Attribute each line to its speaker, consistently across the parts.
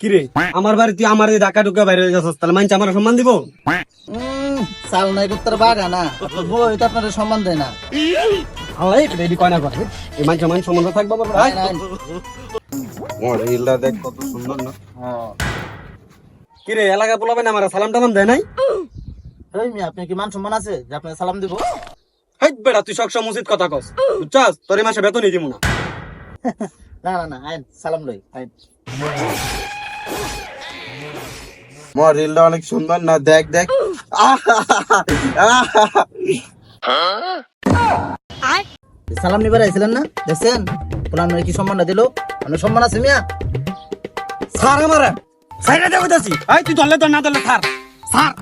Speaker 1: কিরে? আমার বাড়ি তুই আমার এই ঢাকা ঢুকা বাইরে যাচ্ছ তাহলে মানছে আমার সম্মান দিব?
Speaker 2: উম, চাল নাই বাগা না বই তো আপনার সম্মান দেয় না।
Speaker 1: এই রেডি কয় না করে? এই মানছে মান সম্মান থাকব আমার ভাই। রিলটা দেখ কত সুন্দর না। কিরে এলাকা পোলাবেন আমার সালাম টালাম দেয় নাই?
Speaker 2: এই মিয়া, আপনি কি মান সম্মান আছে যে আপনাকে সালাম দিব?
Speaker 1: হেই বেটা তুই সবসময় উচিত কথা কস। বুঝছাস? তোর মাসে বেতনই দিব না।
Speaker 2: না না না আইন সালাম লই আইন।
Speaker 3: মোর রিলটা অনেক সুন্দর না? দেখ দেখ।
Speaker 2: সালাম নিবার আইছিলেন না? দেখছেন? কি সম্মানটা দিল? সম্মান আছে মিয়া?
Speaker 1: স্যার আমার। সাইডে দেখো যাচ্ছি এই তুই ধরলে ধর না ধরলে স্যার। স্যার।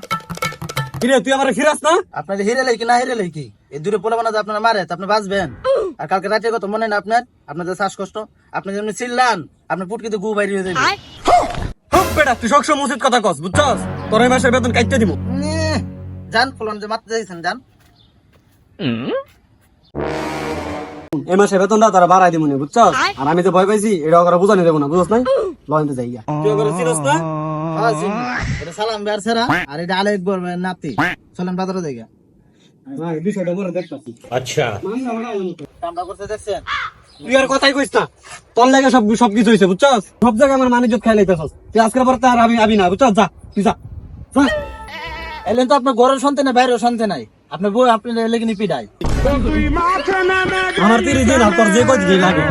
Speaker 1: কিরে তুই আমার ফিরাস না?
Speaker 2: আপনার হিরে লই কি না হিরে লই কি এই দূরে পোলা বানা আপনার মারে তো আপনি বাঁচবেন। আর কালকে রাতে কত মনে না আপনার? আপনাদের শ্বাসকষ্ট। আপনি যেমনি চিল্লান আপনার পুটকিতে গু বাইরে হয়ে যাবে।
Speaker 1: বেটা তুই সবসময় উচিত কথা কস বুঝছস? তোর এই মাসের বেতন কাটতে দিব
Speaker 2: যান ফলন যে মারতে যান
Speaker 1: এই মাসে বেতনটা তারা বাড়াই দিব বুঝছস? আর আমি তো ভয় পাইছি এটা ওরা বুঝানি দেবো না বুঝছ নাই? লইতে যাই গিয়া তুই ওরা চিনস না?
Speaker 2: এটা সালাম বের সেরা আর এটা নাতি। চলেন বাজারে দেখে
Speaker 1: হ্যাঁ, বিষয়টা মনে দেখতাছি।
Speaker 2: কামটা করতে দেখছেন
Speaker 1: তুই আর কথাই কইস না। তোর লাগে সব সবকিছু হইছে বুঝছস? সব জায়গায় আমার মানিজ্য খাই লাইতেছস তুই আজকের পর তো আর আমি না বুঝছস? যা তুই যা। যা।
Speaker 2: এলেন তো আপনার ঘরের শান্তি নাই বাইরেও শান্তি নাই। আপনার বই আপনি লেগে পিডাই
Speaker 1: আমার তিরিশ দিন আর তোর যে লাগে।